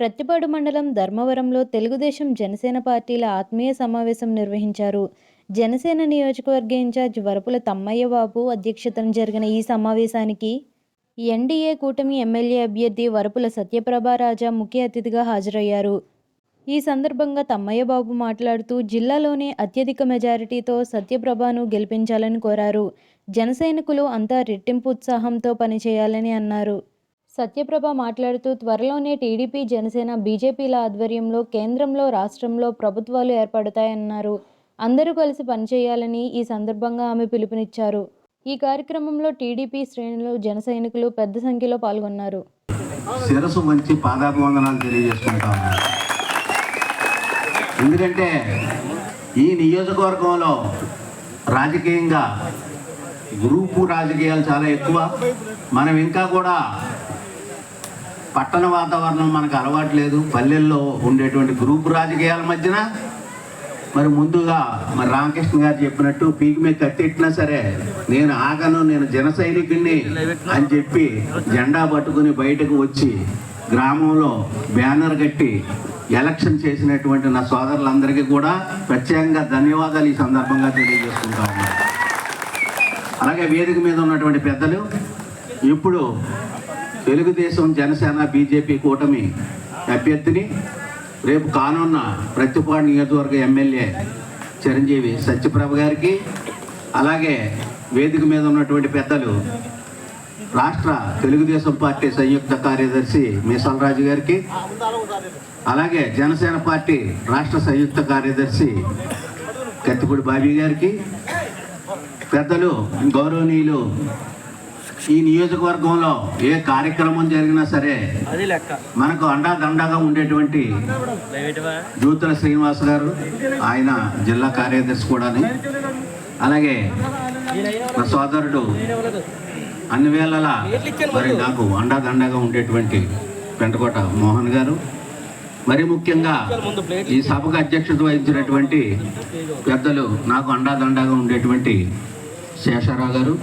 ప్రత్తిపాడు మండలం ధర్మవరంలో తెలుగుదేశం జనసేన పార్టీల ఆత్మీయ సమావేశం నిర్వహించారు. జనసేన నియోజకవర్గ ఇన్ఛార్జ్ వరపుల తమ్మయ్య బాబు అధ్యక్షతన జరిగిన ఈ సమావేశానికి ఎన్డీఏ కూటమి ఎమ్మెల్యే అభ్యర్థి వరపుల సత్యప్రభారాజా ముఖ్య అతిథిగా హాజరయ్యారు. ఈ సందర్భంగా తమ్మయ్య బాబు మాట్లాడుతూ జిల్లాలోనే అత్యధిక మెజారిటీతో సత్యప్రభను గెలిపించాలని కోరారు. జనసైనికులు అంతా రెట్టింపు ఉత్సాహంతో పనిచేయాలని అన్నారు. సత్యప్రభ మాట్లాడుతూ త్వరలోనే టీడీపీ జనసేన బీజేపీల ఆధ్వర్యంలో కేంద్రంలో రాష్ట్రంలో ప్రభుత్వాలు ఏర్పడతాయన్నారు. అందరూ కలిసి పనిచేయాలని ఈ సందర్భంగా ఆమె పిలుపునిచ్చారు. ఈ కార్యక్రమంలో టీడీపీ శ్రేణులు జన సైనికులు పెద్ద సంఖ్యలో పాల్గొన్నారు. శిరసు మంచి పాదాభివందనాలు తెలియజేసుకుంటాము ఎందుకంటే ఈ నియోజకవర్గంలో రాజకీయంగా గ్రూపు రాజకీయాలు చాలా ఎక్కువ. మనం ఇంకా కూడా పట్టణ వాతావరణం మనకు అలవాటు లేదు. పల్లెల్లో ఉండేటువంటి గ్రూపు రాజకీయాల మధ్యన మరి ముందుగా మరి రామకృష్ణ గారు చెప్పినట్టు పీకి మీద కట్టెట్టినా సరే నేను ఆగను నేను జన సైనికుడిని అని చెప్పి జెండా పట్టుకుని బయటకు వచ్చి గ్రామంలో బ్యానర్ కట్టి ఎలక్షన్ చేసినటువంటి నా సోదరులందరికీ కూడా ప్రత్యేకంగా ధన్యవాదాలు ఈ సందర్భంగా తెలియజేసుకుంటా ఉన్నాను. అలాగే వేదిక మీద ఉన్నటువంటి పెద్దలు ఇప్పుడు తెలుగుదేశం జనసేన బీజేపీ కూటమి అభ్యర్థిని రేపు కానున్న ప్రతిపాడు నియోజకవర్గ ఎమ్మెల్యే చిరంజీవి సత్యప్రభ గారికి అలాగే వేదిక మీద ఉన్నటువంటి పెద్దలు రాష్ట్ర తెలుగుదేశం పార్టీ సంయుక్త కార్యదర్శి మీసలరాజు గారికి అలాగే జనసేన పార్టీ రాష్ట్ర సంయుక్త కార్యదర్శి కత్తిపూడి బాబీ గారికి పెద్దలు గౌరవనీయులు ఈ నియోజకవర్గంలో ఏ కార్యక్రమం జరిగినా సరే మనకు అండా దండాగా ఉండేటువంటి జూతల శ్రీనివాస్ గారు ఆయన జిల్లా కార్యదర్శి కూడాని. అలాగే నా సోదరుడు అన్ని వేళలా మరి నాకు అండా దండాగా ఉండేటువంటి పెంటకోట మోహన్ గారు. మరి ముఖ్యంగా ఈ సభకు అధ్యక్షత వహించినటువంటి పెద్దలు నాకు అండా దండాగా ఉండేటువంటి శేషారావు గారు.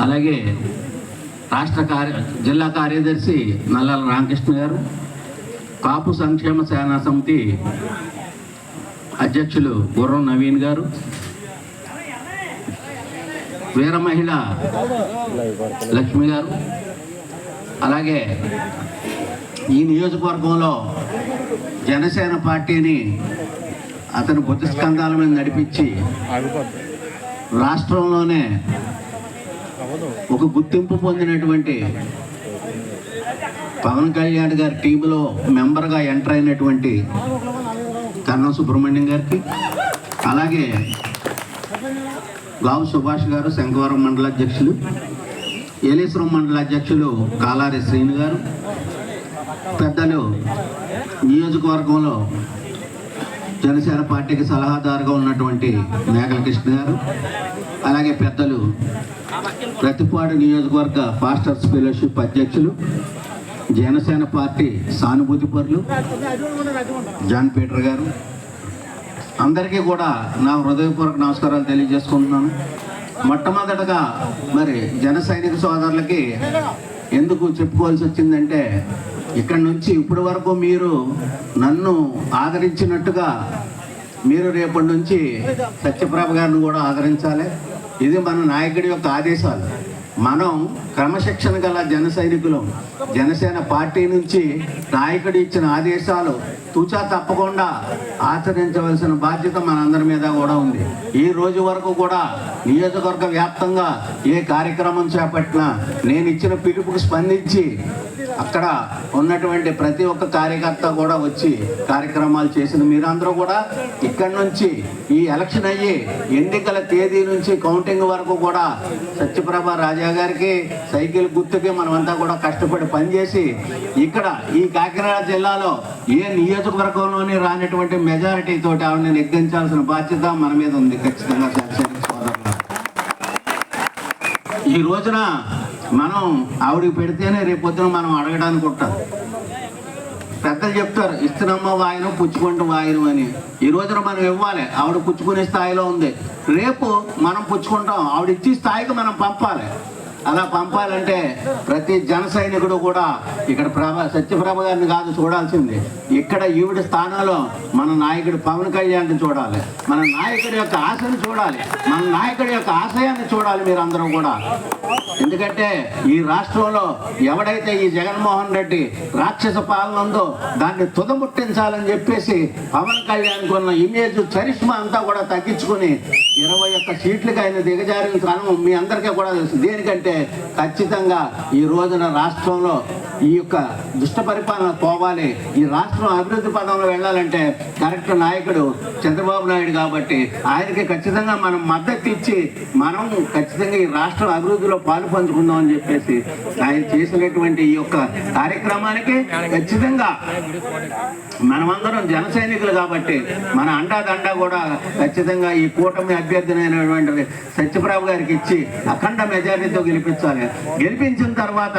అలాగే రాష్ట్ర కార్య జిల్లా కార్యదర్శి నల్లాల రామకృష్ణ గారు కాపు సంక్షేమ సేనా సమితి అధ్యక్షులు గుర్రం నవీన్ గారు వీర మహిళ లక్ష్మి గారు అలాగే ఈ నియోజకవర్గంలో జనసేన పార్టీని అతను బుద్ధిస్కంధాల మీద నడిపించి రాష్ట్రంలోనే ఒక గుర్తింపు పొందినటువంటి పవన్ కళ్యాణ్ గారి టీంలో మెంబర్గా ఎంటర్ అయినటువంటి కన్నా సుబ్రహ్మణ్యం గారికి అలాగే గావు సుభాష్ గారు శంకవరం మండల అధ్యక్షులు ఏలేశ్వరం మండల అధ్యక్షులు కాలారి శ్రీను గారు పెద్దలు నియోజకవర్గంలో జనసేన పార్టీకి సలహాదారుగా ఉన్నటువంటి మేకల కృష్ణ గారు అలాగే పెద్దలు ప్రతిపాడు నియోజకవర్గ మాస్టర్స్ ఫెలోషిప్ అధ్యక్షులు జనసేన పార్టీ సానుభూతి పరులు జాన్ పీటర్ గారు. అందరికీ కూడా నా హృదయపూర్వక నమస్కారాలు తెలియజేసుకుంటున్నాను. మొట్టమొదటగా మరి జన సైనిక సోదరులకి ఎందుకు చెప్పుకోవాల్సి వచ్చిందంటే ఇక్కడ నుంచి ఇప్పటి వరకు మీరు నన్ను ఆదరించినట్టుగా మీరు రేపటి నుంచి సత్యప్రభ గారిని కూడా ఆదరించాలి. ఇది మన నాయకుడి యొక్క ఆదేశాలు. మనం క్రమశిక్షణ గల జన జనసేన పార్టీ నుంచి నాయకుడు ఇచ్చిన ఆదేశాలు తూచా తప్పకుండా ఆచరించవలసిన బాధ్యత మనందరి మీద కూడా ఉంది. ఈ రోజు వరకు కూడా నియోజకవర్గ వ్యాప్తంగా ఏ కార్యక్రమం చేపట్టినా నేను ఇచ్చిన పిలుపుకు స్పందించి అక్కడ ఉన్నటువంటి ప్రతి ఒక్క కార్యకర్త కూడా వచ్చి కార్యక్రమాలు చేసిన మీరందరూ కూడా ఇక్కడి నుంచి ఈ ఎలక్షన్ అయ్యి ఎన్నికల తేదీ నుంచి కౌంటింగ్ వరకు కూడా సత్యప్రభ రాజా గారికి సైకిల్ గుర్తుకి మనమంతా కూడా కష్టపడి పనిచేసి ఇక్కడ ఈ కాకినాడ జిల్లాలో ఏ నియోజకవర్గంలోనే రానటువంటి మెజారిటీ తోటి ఆవిడని నెగ్గించాల్సిన బాధ్యత మన మీద ఉంది. ఖచ్చితంగా ఈ రోజున మనం ఆవిడకి పెడితేనే రేపొద్దున మనం అడగడానికి ఉంటాం. పెద్దలు చెప్తారు ఇస్తున్నమ్మ వాయనం పుచ్చుకుంటూ వాయనం అని. ఈ రోజున మనం ఇవ్వాలి. ఆవిడ పుచ్చుకునే స్థాయిలో ఉంది. రేపు మనం పుచ్చుకుంటాం. ఆవిడ ఇచ్చే స్థాయికి మనం పంపాలి. అలా పంపాలంటే ప్రతి జన సైనికుడు కూడా ఇక్కడ ప్రభ సత్యప్రభ గారిని కాదు చూడాల్సింది. ఇక్కడ ఈవిడ స్థానంలో మన నాయకుడు పవన్ కళ్యాణ్ చూడాలి. మన నాయకుడి యొక్క ఆశను చూడాలి. మన నాయకుడి యొక్క ఆశయాన్ని చూడాలి మీరు కూడా. ఎందుకంటే ఈ రాష్ట్రంలో ఎవడైతే ఈ జగన్మోహన్ రెడ్డి రాక్షస పాలన ఉందో దాన్ని తుదముట్టించాలని చెప్పేసి పవన్ కళ్యాణ్ కొన్న ఇమేజ్ చరిష్మా అంతా కూడా తగ్గించుకుని ఇరవై ఒక్క సీట్లకి ఆయన దిగజారిన కారణం మీ అందరికీ కూడా తెలుసు. దేనికంటే ఖచ్చితంగా ఈ రోజున రాష్ట్రంలో ఈ యొక్క దుష్ట పరిపాలన పోవాలి. ఈ రాష్ట్రం అభివృద్ధి పదంలో వెళ్ళాలంటే కరెక్ట్ నాయకుడు చంద్రబాబు నాయుడు కాబట్టి ఆయనకి ఖచ్చితంగా మనం మద్దతు ఇచ్చి మనం ఖచ్చితంగా ఈ రాష్ట్రం అభివృద్ధిలో పాలు పంచుకుందాం అని చెప్పేసి ఆయన చేసినటువంటి ఈ యొక్క కార్యక్రమానికి ఖచ్చితంగా మనమందరం జన సైనికులు కాబట్టి మన అండా దండా కూడా ఖచ్చితంగా ఈ కూటమి అభ్యర్థినైనటువంటి సత్యప్రభు గారికి ఇచ్చి అఖండ మెజారిటీతో గెలిపించాలి. గెలిపించిన తర్వాత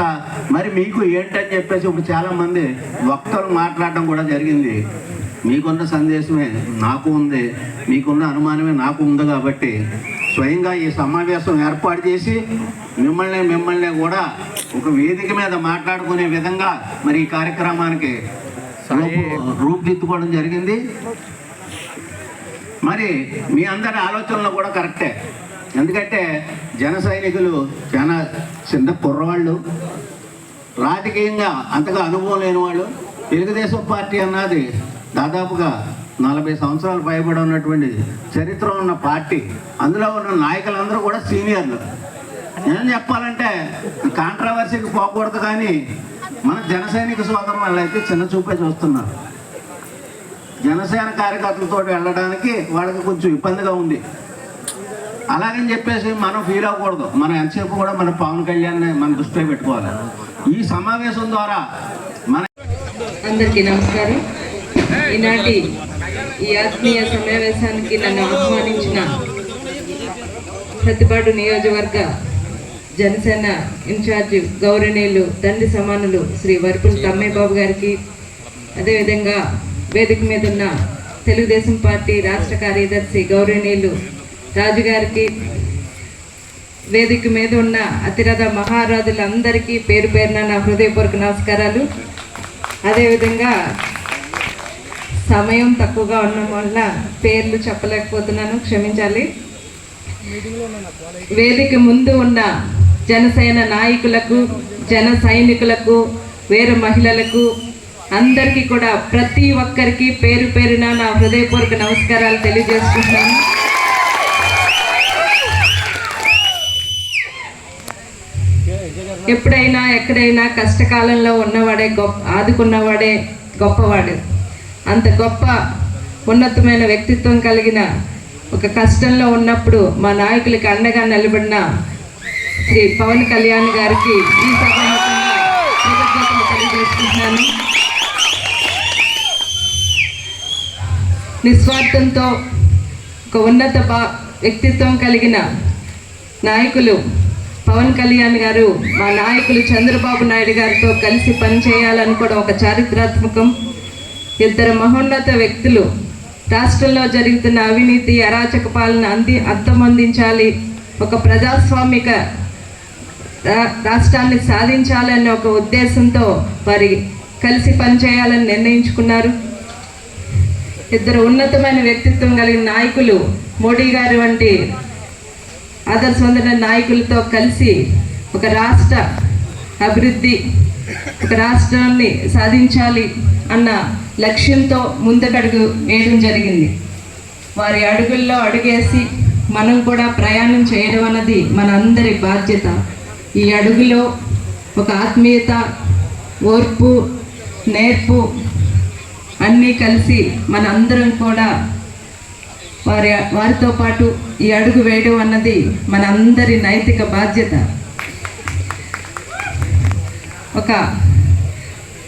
మరి మీకు ఏంటని చెప్పేసి ఇప్పుడు చాలామంది వక్తలు మాట్లాడడం కూడా జరిగింది. మీకున్న సందేశమే నాకు ఉంది. మీకున్న అనుమానమే నాకు ఉంది కాబట్టి స్వయంగా ఈ సమావేశం ఏర్పాటు చేసి మిమ్మల్ని మిమ్మల్ని కూడా ఒక వేదిక మీద మాట్లాడుకునే విధంగా మరి ఈ కార్యక్రమానికి రూపుదిద్దుకోవడం జరిగింది. మరి మీ అందరి ఆలోచనలు కూడా కరెక్టే. ఎందుకంటే జన సైనికులు చాలా చిన్న కుర్రవాళ్ళు రాజకీయంగా అంతగా అనుభవం లేని వాళ్ళు. తెలుగుదేశం పార్టీ అన్నది దాదాపుగా నలభై సంవత్సరాలు పైబడి ఉన్నటువంటి చరిత్ర ఉన్న పార్టీ. అందులో ఉన్న నాయకులందరూ కూడా సీనియర్లు. ఏం చెప్పాలంటే కాంట్రవర్సీకి పోకూడదు కానీ మన జన సైనిక సోదరులు అయితే చిన్న చూపే చూస్తున్నారు. జనసేన కార్యకర్తలతో వెళ్ళడానికి వాళ్ళకి కొంచెం ఇబ్బందిగా ఉంది. అలాగని చెప్పేసి మనం ఫీల్ అవ్వకూడదు. మనం ఎంతసేపు కూడా మన పవన్ కళ్యాణ్ మన దృష్టిలో పెట్టుకోవాలి. ఈ సమావేశం ద్వారా మన అందరికీ నమస్కారం. ఈనాటి ఈ ఆత్మీయ సమావేశానికి నన్ను ఆహ్వానించిన ప్రతిపాటు నియోజకవర్గ జనసేన ఇన్ఛార్జి గౌరవనీయులు తండ్రి సమానులు శ్రీ వరపుల తమ్మయ్య బాబు గారికి అదేవిధంగా వేదిక మీద ఉన్న తెలుగుదేశం పార్టీ రాష్ట్ర కార్యదర్శి గౌరవనీయులు రాజుగారికి వేదిక మీద ఉన్న అతిరథ మహారాజులందరికీ పేరు పేరున నా హృదయపూర్వక నమస్కారాలు. అదేవిధంగా సమయం తక్కువగా ఉండడం వల్ల పేర్లు చెప్పలేకపోతున్నాను క్షమించాలి. వేదిక ముందు ఉన్న జనసేన నాయకులకు జన సైనికులకు వేరే మహిళలకు అందరికీ కూడా ప్రతి ఒక్కరికి పేరు పేరున నా హృదయపూర్వక నమస్కారాలు తెలియజేసుకుంటున్నాను. ఎప్పుడైనా ఎక్కడైనా కష్టకాలంలో ఉన్నవాడే గొప్ప ఆదుకున్నవాడే గొప్పవాడు. అంత గొప్ప ఉన్నతమైన వ్యక్తిత్వం కలిగిన ఒక కష్టంలో ఉన్నప్పుడు మా నాయకులకి అండగా నిలబడిన శ్రీ పవన్ కళ్యాణ్ గారికి ఈ సభాముఖంగా కృతజ్ఞతలు తెలియజేసుకుంటున్నాను. నిస్వార్థంతో ఒక ఉన్నత బా వ్యక్తిత్వం కలిగిన నాయకులు పవన్ కళ్యాణ్ గారు మా నాయకులు చంద్రబాబు నాయుడు గారితో కలిసి పనిచేయాలనుకోవడం ఒక చారిత్రాత్మకం ఇద్దరు మహోన్నత వ్యక్తులు రాష్ట్రంలో జరుగుతున్న అవినీతి అరాచక పాలన అంది అంతమొందించాలి ఒక ప్రజాస్వామిక రాష్ట్రాన్ని సాధించాలనే ఒక ఉద్దేశంతో వారి కలిసి పనిచేయాలని నిర్ణయించుకున్నారు. ఇద్దరు ఉన్నతమైన వ్యక్తిత్వం కలిగిన నాయకులు మోడీ గారి వంటి ఆదర్శవంతమైన నాయకులతో కలిసి ఒక రాష్ట్ర అభివృద్ధి ఒక రాష్ట్రాన్ని సాధించాలి అన్న లక్ష్యంతో ముందటడుగు వేయడం జరిగింది. వారి అడుగుల్లో అడుగేసి మనం కూడా ప్రయాణం చేయడం అన్నది మన అందరి బాధ్యత. ఈ అడుగులో ఒక ఆత్మీయత ఓర్పు నేర్పు అన్నీ కలిసి మన అందరం కూడా వారి వారితో పాటు ఈ అడుగు వేయడం అన్నది మన అందరి నైతిక బాధ్యత. ఒక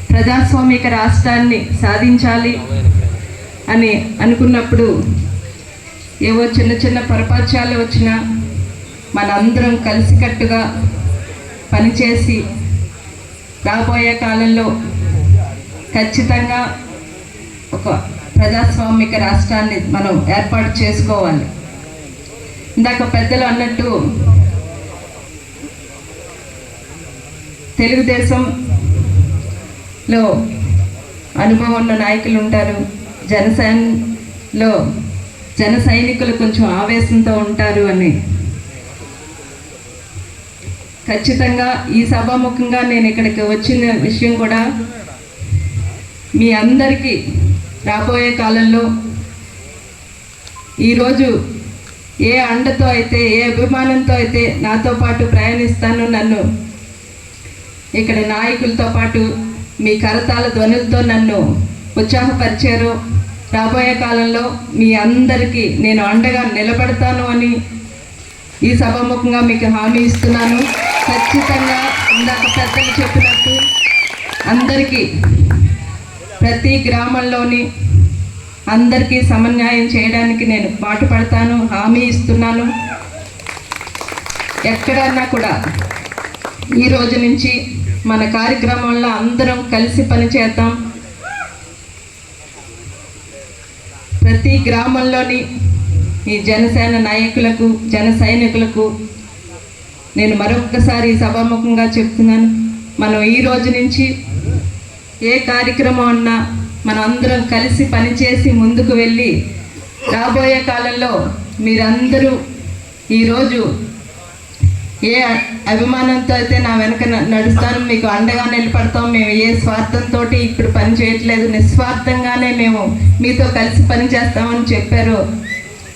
ప్రజాస్వామిక రాష్ట్రాన్ని సాధించాలి అని అనుకున్నప్పుడు ఏవో చిన్న చిన్న పొరపాత్యాలు వచ్చినా మనందరం కలిసికట్టుగా పనిచేసి రాబోయే కాలంలో ఖచ్చితంగా ఒక ప్రజాస్వామిక రాష్ట్రాన్ని మనం ఏర్పాటు చేసుకోవాలి. ఇందాక పెద్దలు అన్నట్టు తెలుగుదేశంలో అనుభవం ఉన్న నాయకులు ఉంటారు. జనసేనలో జన సైనికులు కొంచెం ఆవేశంతో ఉంటారు అని ఖచ్చితంగా ఈ సభాముఖంగా నేను ఇక్కడికి వచ్చిన విషయం కూడా మీ అందరికీ రాబోయే కాలంలో ఈరోజు ఏ అండతో అయితే ఏ అభిమానంతో అయితే నాతో పాటు ప్రయాణిస్తాను నన్ను ఇక్కడ నాయకులతో పాటు మీ కరతాల ధ్వనులతో నన్ను ఉత్సాహపరిచారు రాబోయే కాలంలో మీ అందరికీ నేను అండగా నిలబడతాను అని ఈ సభాముఖంగా మీకు హామీ ఇస్తున్నాను. ఖచ్చితంగా ఇందాక పెద్దలు చెప్పినట్టు అందరికీ ప్రతి గ్రామంలోని అందరికీ సమన్యాయం చేయడానికి నేను పాటుపడతాను హామీ ఇస్తున్నాను. ఎక్కడన్నా కూడా ఈ రోజు నుంచి మన కార్యక్రమంలో అందరం కలిసి పనిచేద్దాం. ప్రతి గ్రామంలోని ఈ జనసేన నాయకులకు జన సైనికులకు నేను మరొక్కసారి సభాముఖంగా చెప్తున్నాను. మనం ఈ రోజు నుంచి ఏ కార్యక్రమం అన్నా మనం అందరం కలిసి పనిచేసి ముందుకు వెళ్ళి రాబోయే కాలంలో మీరందరూ ఈరోజు ఏ అభిమానంతో అయితే నా వెనక నడుస్తాను మీకు అండగా నిలబడతాం. మేము ఏ స్వార్థంతో ఇప్పుడు పని చేయట్లేదు. నిస్వార్థంగానే మేము మీతో కలిసి పని చేస్తామని చెప్పారు.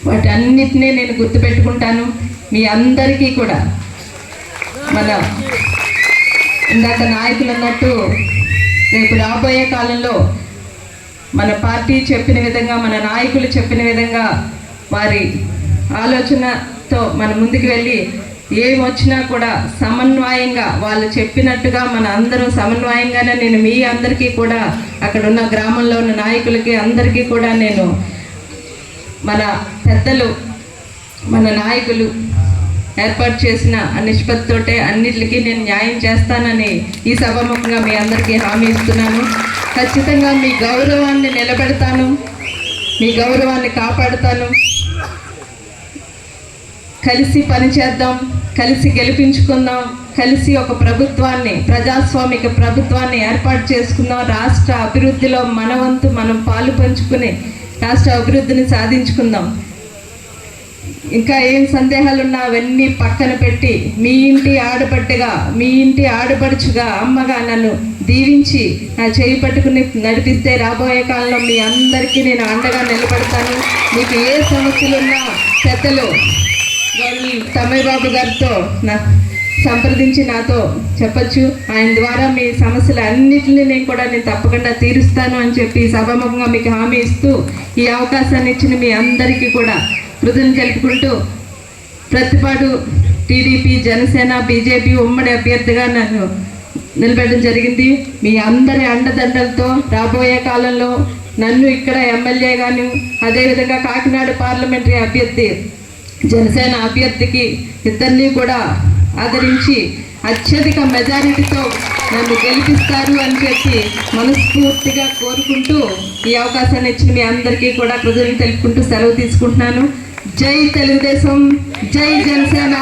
వాటి అన్నిటినీ నేను గుర్తుపెట్టుకుంటాను. మీ అందరికీ కూడా. మన ఇందాక నాయకులు అన్నట్టు రేపు రాబోయే కాలంలో మన పార్టీ చెప్పిన విధంగా మన నాయకులు చెప్పిన విధంగా వారి ఆలోచనతో మన ముందుకు వెళ్ళి ఏం వచ్చినా కూడా సమన్వయంగా వాళ్ళు చెప్పినట్టుగా మన అందరూ సమన్వయంగానే నేను మీ అందరికీ కూడా అక్కడ ఉన్న గ్రామంలో ఉన్న నాయకులకి అందరికీ కూడా నేను మన పెద్దలు మన నాయకులు ఏర్పాటు చేసిన నిష్పత్తితోటే అన్నిటికీ నేను న్యాయం చేస్తానని ఈ సభాముఖంగా మీ అందరికీ హామీ ఇస్తున్నాను. ఖచ్చితంగా మీ గౌరవాన్ని నిలబెడతాను. మీ గౌరవాన్ని కాపాడుతాను. కలిసి పనిచేద్దాం కలిసి గెలిపించుకుందాం కలిసి ఒక ప్రభుత్వాన్ని ప్రజాస్వామిక ప్రభుత్వాన్ని ఏర్పాటు చేసుకుందాం. రాష్ట్ర అభివృద్ధిలో మన వంతు మనం పాలు పంచుకుని రాష్ట్ర అభివృద్ధిని సాధించుకుందాం. ఇంకా ఏం సందేహాలున్నా అవన్నీ పక్కన పెట్టి మీ ఇంటి ఆడపడ్డగా మీ ఇంటి ఆడపడుచుగా అమ్మగా నన్ను దీవించి నా చేయి పట్టుకుని నడిపిస్తే రాబోయే కాలంలో మీ అందరికీ నేను అండగా నిలబడతాను. మీకు ఏ సమస్యలున్నా పెద్దలు గౌరవ తమ్మయ్య బాబు గారితో నా సంప్రదించి నాతో చెప్పొచ్చు. ఆయన ద్వారా మీ సమస్యలు అన్నిటిని నేను కూడా నేను తప్పకుండా తీరుస్తాను అని చెప్పి సభాముఖంగా మీకు హామీ ఇస్తూ ఈ అవకాశాన్ని ఇచ్చిన మీ అందరికీ కూడా కృతజ్ఞతలు తెలుపుకుంటూ ప్రతిపాడు టీడీపీ జనసేన బీజేపీ ఉమ్మడి అభ్యర్థిగా నన్ను నిలబెట్టడం జరిగింది. మీ అందరి అండదండలతో రాబోయే కాలంలో నన్ను ఇక్కడ ఎమ్మెల్యేగాను అదేవిధంగా కాకినాడ పార్లమెంటరీ అభ్యర్థి జనసేన అభ్యర్థికి ఇద్దరినీ కూడా ఆదరించి అత్యధిక మెజారిటీతో నన్ను గెలిపిస్తారు అని చెప్పి మనస్ఫూర్తిగా కోరుకుంటూ ఈ అవకాశాన్ని ఇచ్చిన మీ అందరికీ కూడా కృతజ్ఞతలు తెలుపుకుంటూ సెలవు తీసుకుంటున్నాను. జై తెలుగుదేశం జై జనసేన